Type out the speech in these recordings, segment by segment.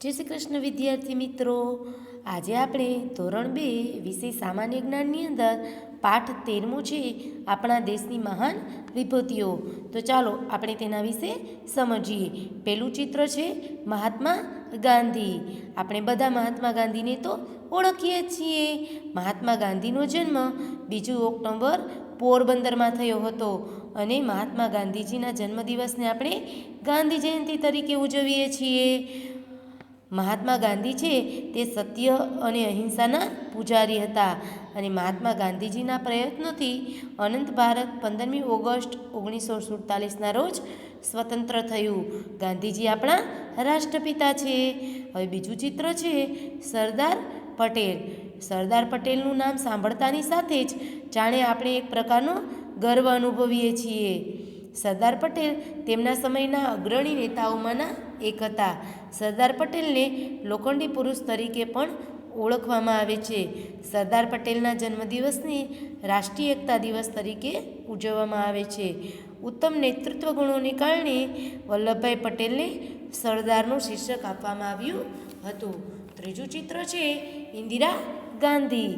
જય શ્રી કૃષ્ણ વિદ્યાર્થી મિત્રો, આજે આપણે ધોરણ બે વિષય સામાન્ય જ્ઞાનની અંદર પાઠ તેરમું છે, આપણા દેશની મહાન વિભૂતિઓ. તો ચાલો આપણે તેના વિશે સમજીએ. પેલું ચિત્ર છે મહાત્મા ગાંધી. આપણે બધા મહાત્મા ગાંધીને તો ઓળખીએ છીએ. મહાત્મા ગાંધીનો જન્મ બીજું ઓક્ટોબર પોરબંદરમાં થયો હતો અને મહાત્મા ગાંધીજીના જન્મદિવસને આપણે ગાંધી જયંતિ તરીકે ઉજવીએ છીએ. મહાત્મા ગાંધી છે તે સત્ય અને અહિંસાના પૂજારી હતા અને મહાત્મા ગાંધીજીના પ્રયત્નોથી અનંત ભારત પંદરમી ઓગસ્ટ ઓગણીસો સુડતાલીસના રોજ સ્વતંત્ર થયું. ગાંધીજી આપણા રાષ્ટ્રપિતા છે. હવે બીજું ચિત્ર છે સરદાર પટેલ. સરદાર પટેલનું નામ સાંભળતાની સાથે જ જાણે આપણે એક પ્રકારનો ગર્વ અનુભવીએ છીએ. સરદાર પટેલ તેમના સમયના અગ્રણી નેતાઓમાંના એક હતા. સરદાર પટેલને લોખંડી પુરુષ તરીકે પણ ઓળખવામાં આવે છે. સરદાર પટેલના જન્મદિવસને રાષ્ટ્રીય એકતા દિવસ તરીકે ઉજવવામાં આવે છે. ઉત્તમ નેતૃત્વ ગુણોને કારણે વલ્લભભાઈ પટેલને સરદારનું શીર્ષક આપવામાં આવ્યું હતું. ત્રીજું ચિત્ર છે ઇન્દિરા ગાંધી.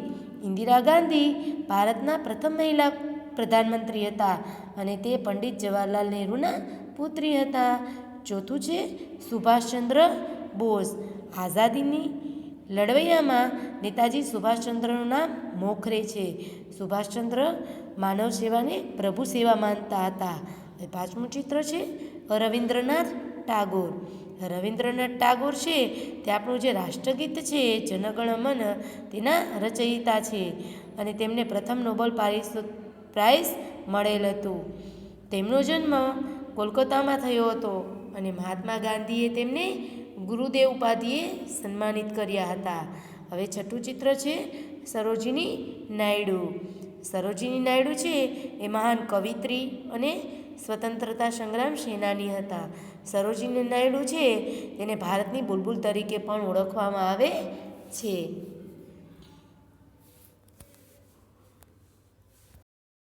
ઇન્દિરા ગાંધી ભારતના પ્રથમ મહિલા પ્રધાનમંત્રી હતા. અને તે પંડિત જવાહરલાલ નહેરુના પુત્રી હતા. ચોથું છે સુભાષચંદ્ર બોઝ. આઝાદીની લડવૈયામાં નેતાજી સુભાષચંદ્રનું નામ મોખરે છે. સુભાષચંદ્ર માનવ સેવાને પ્રભુ સેવા માનતા હતા. પાંચમું ચિત્ર છે રવિન્દ્રનાથ ટાગોર. રવિન્દ્રનાથ ટાગોર છે તે આપણું જે રાષ્ટ્રગીત છે, જનગણ મન, તેના રચયિતા છે. અને તેમને પ્રથમ નોબલ પારિસ પ્રાઇઝ મળેલ હતું. તેમનો જન્મ કોલકાતામાં થયો હતો અને મહાત્મા ગાંધીએ તેમને ગુરુદેવ ઉપાધિએ સન્માનિત કર્યા હતા. હવે છઠ્ઠું ચિત્ર છે સરોજિની નાયડુ. સરોજિની નાયડુ છે એ મહાન કવિત્રી અને સ્વતંત્રતા સંગ્રામ સેનાની હતા. સરોજિની નાયડુ છે તેને ભારતની બુલબુલ તરીકે પણ ઓળખવામાં આવે છે.